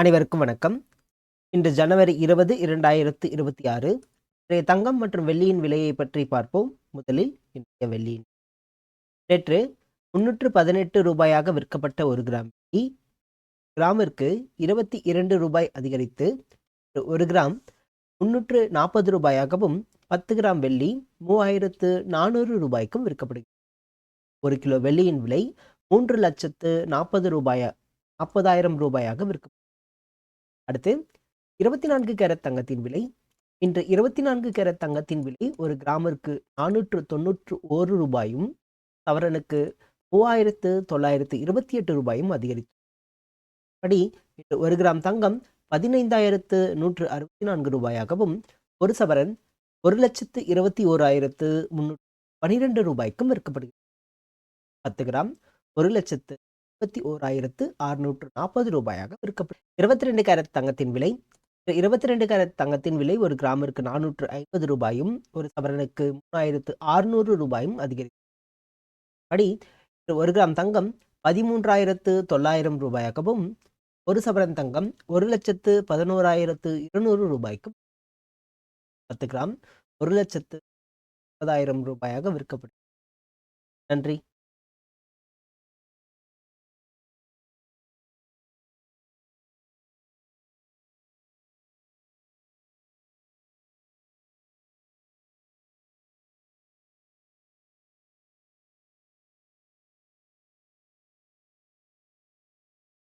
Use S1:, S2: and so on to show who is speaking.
S1: அனைவருக்கும் வணக்கம். இன்று ஜனவரி இருபது இரண்டாயிரத்து இருபத்தி ஆறு. இன்றைய தங்கம் மற்றும் வெள்ளியின் விலையை பற்றி பார்ப்போம். முதலில் இன்றைய வெள்ளியின் நேற்று முன்னூற்று பதினெட்டு ரூபாயாக விற்கப்பட்ட ஒரு கிராம் வெள்ளி. கிராமிற்கு இருபத்தி இரண்டு ரூபாய் அதிகரித்து ஒரு கிராம் முன்னூற்று நாற்பது ரூபாயாகவும் பத்து கிராம் வெள்ளி மூவாயிரத்து நானூறு ரூபாய்க்கும் விற்கப்படுகிறது. ஒரு கிலோ வெள்ளியின் விலை மூன்று லட்சத்து நாற்பது ரூபாய் நாற்பதாயிரம் ரூபாயாக விற்க அடுத்து இருபத்தி நான்கு கேரட் தங்கத்தின் விலை. இன்று இருபத்தி நான்கு கேரட் தங்கத்தின் விலை ஒரு கிராமிற்கு நானூற்று தொன்னூற்று ஓரு ரூபாயும் சவரனுக்கு மூவாயிரத்து தொள்ளாயிரத்து இருபத்தி எட்டு ரூபாயும் அதிகரித்து படி இன்று ஒரு கிராம் தங்கம் பதினைந்தாயிரத்து நூற்று அறுபத்தி நான்கு ரூபாயாகவும் ஒரு சவரன் ஒரு லட்சத்து இருபத்தி ஓராயிரத்து முன்னூற்று பனிரெண்டு ரூபாய்க்கும் விற்கப்படுகிறது. பத்து கிராம் ஒரு லட்சத்து முப்பத்தி ஓராயிரத்து அறுநூற்று நாற்பது ரூபாயாக விற்கப்படும் இருபத்தி ரெண்டு கேரட் தங்கத்தின் விலை இருபத்தி ரெண்டு கேரட் தங்கத்தின் விலை ஒரு கிராமிற்கு நானூற்று ஐம்பது ரூபாயும் ஒரு சவரனுக்கு மூணாயிரத்து அறுநூறு ரூபாயும் அதிகரிக்கும். படி ஒரு கிராம் தங்கம் பதிமூன்றாயிரத்து தொள்ளாயிரம் ரூபாயாகவும் ஒரு சவரன் தங்கம் ஒரு லட்சத்து பதினோராயிரத்து இருநூறு ரூபாய்க்கும் பத்து கிராம் ஒரு லட்சத்து முப்பதாயிரம் ரூபாயாக விற்கப்படும் நன்றி.